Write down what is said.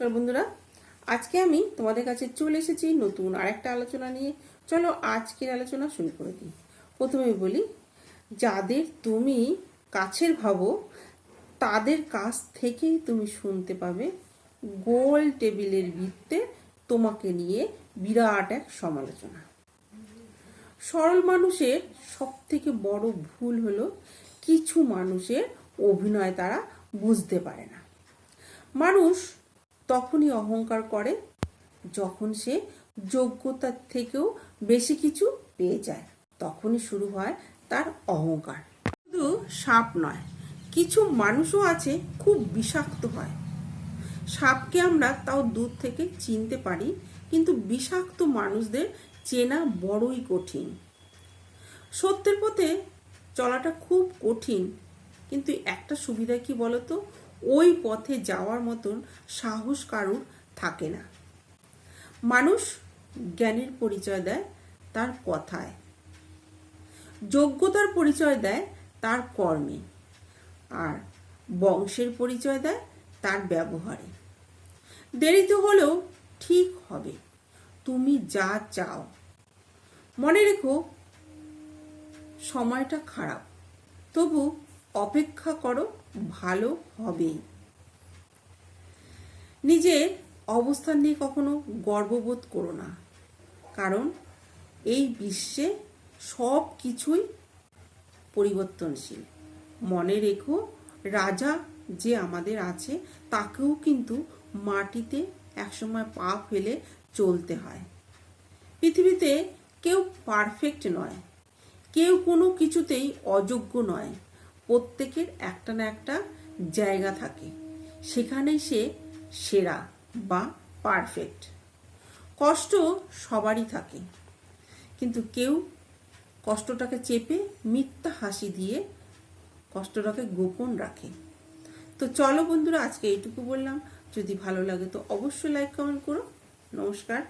চলো বন্ধুরা। আজকে আমি তোমাদের কাছে চলে এসেছি নতুন আরেকটা আলোচনা নিয়ে। চলো আজকের আলোচনা শুরু করে দিই। প্রথমে বলি, যাদের তুমি কাছের ভাবো, তাদের কাছ থেকেই তুমি শুনতে পাবে গোল টেবিলের ভিত্তে তোমাকে নিয়ে বিরাট এক সমালোচনা। সরল মানুষের সব থেকে বড় ভুল হলো, কিছু মানুষের অভিনয় তারা বুঝতে পারে না। মানুষ তখনই অহংকার করে যখন সে যোগ্যতার থেকেও বেশি কিছু পেয়ে যায়। তখনই শুরু হয় তার অহংকার। শুধু সাপ নয়, কিছু মানুষও আছে খুব বিষাক্ত হয়। সাপকে আমরা তাও দূর থেকে চিনতে পারি, কিন্তু বিষাক্ত মানুষদের চেনা বড়ই কঠিন। সত্যের পথে চলাটা খুব কঠিন, কিন্তু একটা সুবিধা কি বলতো? ওই পথে যাওয়ার মতন সাহস কারুর থাকে না। মানুষ জ্ঞানের পরিচয় দেয় তার কথায়। যোগ্যতার পরিচয় দেয় তার কর্মে। আর বংশের পরিচয় দেয় তার ব্যবহারে। দেরিতে হলেও ঠিক হবে। তুমি যা চাও। মনে রেখো, সময়টা খারাপ। তবু অপেক্ষা করো, ভালো হবেই। নিজের অবস্থান নিয়ে কখনো গর্ববোধ করো না। কারণ এই বিশ্বে সব কিছুই পরিবর্তনশীল। মনে রেখো, রাজা যে আমাদের আছে, তাকেও কিন্তু মাটিতে একসময় পা ফেলে চলতে হয়। পৃথিবীতে কেউ পারফেক্ট নয়। কেউ কোনো কিছুতেই অযোগ্য নয়। প্রত্যেকের একটা না একটা জায়গা থাকে। সেখানে সে সেরা বা পারফেক্ট কষ্ট সবারই থাকে। কিন্তু কেউ কষ্টটাকে চেপে মিথ্যা হাসি দিয়ে কষ্টটাকে গোপন রাখে। তো চলো বন্ধুরা, আজকে এইটুকু বললাম। যদি ভালো লাগে তো অবশ্যই লাইক কমেন্ট করো। নমস্কার।